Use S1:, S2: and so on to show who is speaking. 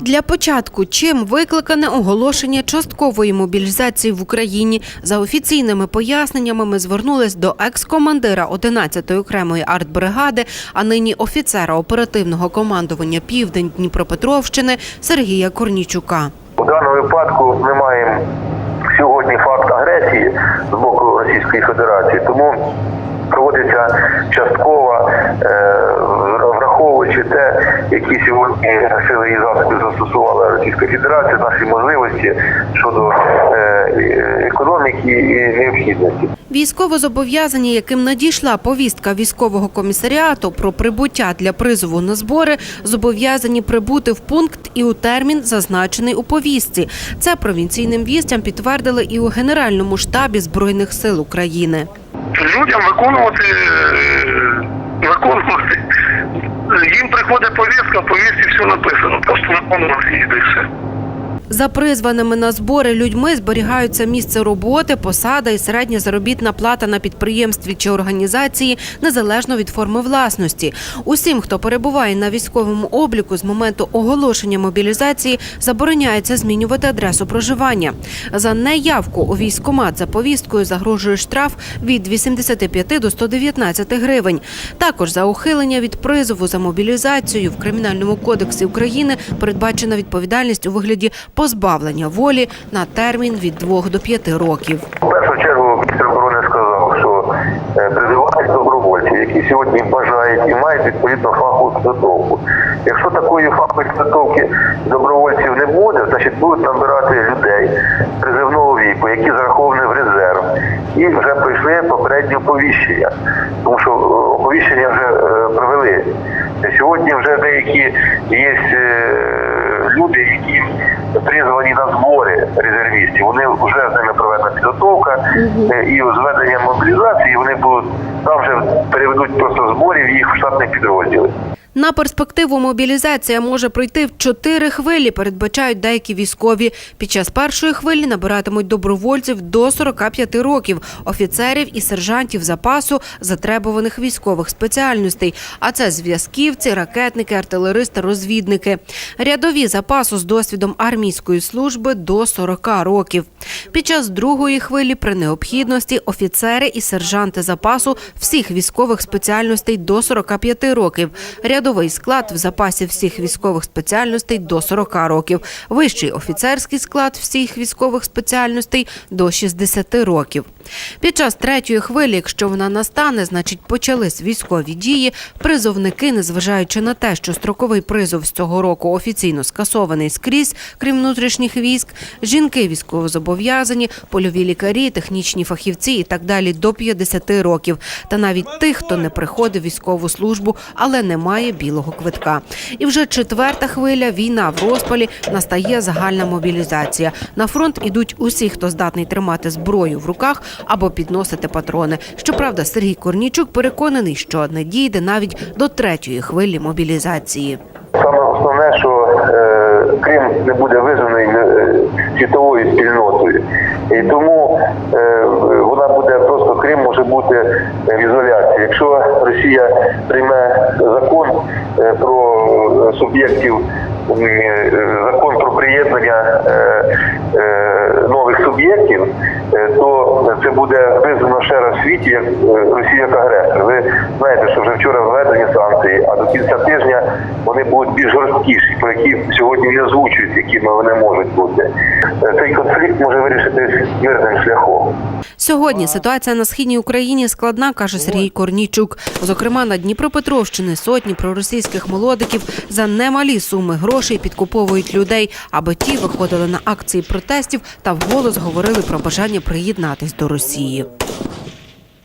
S1: Для початку, чим викликане оголошення часткової мобілізації в Україні, за офіційними поясненнями ми звернулись до екс-командира 11-ї окремої артбригади, а нині офіцера оперативного командування Південь Дніпропетровщини Сергія Корнічука.
S2: У даному випадку ми маємо сьогодні факт агресії з боку Російської Федерації, тому проводиться часткова, е, враховуючи те, які сьогодні сили і засоби застосувала Російська Федерація, наші можливості щодо е, економіки і необхідності.
S1: Військовозобов'язані, яким надійшла повістка військового комісаріату про прибуття для призову на збори, зобов'язані прибути в пункт і у термін, зазначений у повістці. Це провінційним вістям підтвердили і у Генеральному штабі Збройних сил України.
S3: людям виконувати е, виконувати. Їм приходить повістка, в повістці все написано. Просто на її і все.
S1: За призваними на збори людьми зберігаються місце роботи, посада і середня заробітна плата на підприємстві чи організації незалежно від форми власності. Усім, хто перебуває на військовому обліку з моменту оголошення мобілізації, забороняється змінювати адресу проживання. За неявку у військкомат за повісткою загрожує штраф від 85 до 119 гривень. Також за ухилення від призову за мобілізацію в кримінальному кодексі України передбачена відповідальність у вигляді позбавлення волі на термін від 2 до 5 років.
S2: В першу чергу міністр оборони сказав, що е, призивають добровольців, які сьогодні бажають і мають відповідно фахову підготовку. Якщо такої фахової підготовки добровольців не буде, значить будуть набирати людей призивного віку, які зараховані в резерв, і вже пройшли попереднє оповіщення, тому що е, оповіщення вже е, провели. Сьогодні вже деякі є люди, які призвані на збори резервістів. Вони вже з ними проведена підготовка е, і зведення мобілізації. Вони будуть там вже переведуть просто зборів їх в штатні підрозділи.
S1: На перспективу мобілізація може пройти в чотири хвилі, передбачають деякі військові. Під час першої хвилі набиратимуть добровольців до 45 років, офіцерів і сержантів запасу затребуваних військових спеціальностей. А це зв'язківці, ракетники, артилеристи, розвідники. Рядові запасу з досвідом армійської служби до 40 років. Під час другої хвилі при необхідності офіцери і сержанти запасу всіх військових спеціальностей до 45 років. Рядовий склад в запасі всіх військових спеціальностей до 40 років. Вищий офіцерський склад всіх військових спеціальностей до 60 років. Під час третьої хвилі, якщо вона настане, значить почались військові дії. Призовники, незважаючи на те, що строковий призов з цього року офіційно скасований скрізь, крім внутрішніх військ, жінки військовозобов'язані, польові лікарі, технічні фахівці і так далі до 50 років. Та навіть тих, хто не приходив військову службу, але не має білого квитка. І вже четверта хвиля війна в розпалі настає загальна мобілізація. На фронт ідуть усі, хто здатний тримати зброю в руках або підносити патрони. Щоправда, Сергій Корнічук переконаний, що не дійде навіть до третьої хвилі мобілізації.
S2: Саме основне, що е, Крим не буде визнаний е, світовою спільнотою, і тому е, вона буде просто Крим може бути в ізоляції. Якщо Росія прийме закон е, про суб'єктів, е, закон про приєднання е, е, нових суб'єктів, е, то це буде визнано ще раз в світі як е, Росія як агресор. Ви знаєте, що вже вчора введені санкції, а до кінця тижня вони будуть більш жорсткіші, про які сьогодні не озвучують, якими вони можуть бути. Е, Цей конфлікт може вирішитись мирним шляхом.
S1: Сьогодні ситуація на східній Україні складна, каже Сергій Корнійчук. Зокрема, на Дніпропетровщини сотні проросійських молодиків за немалі суми грошей підкуповують людей, аби ті виходили на акції протестів та вголос говорили про бажання приєднатись до Росії.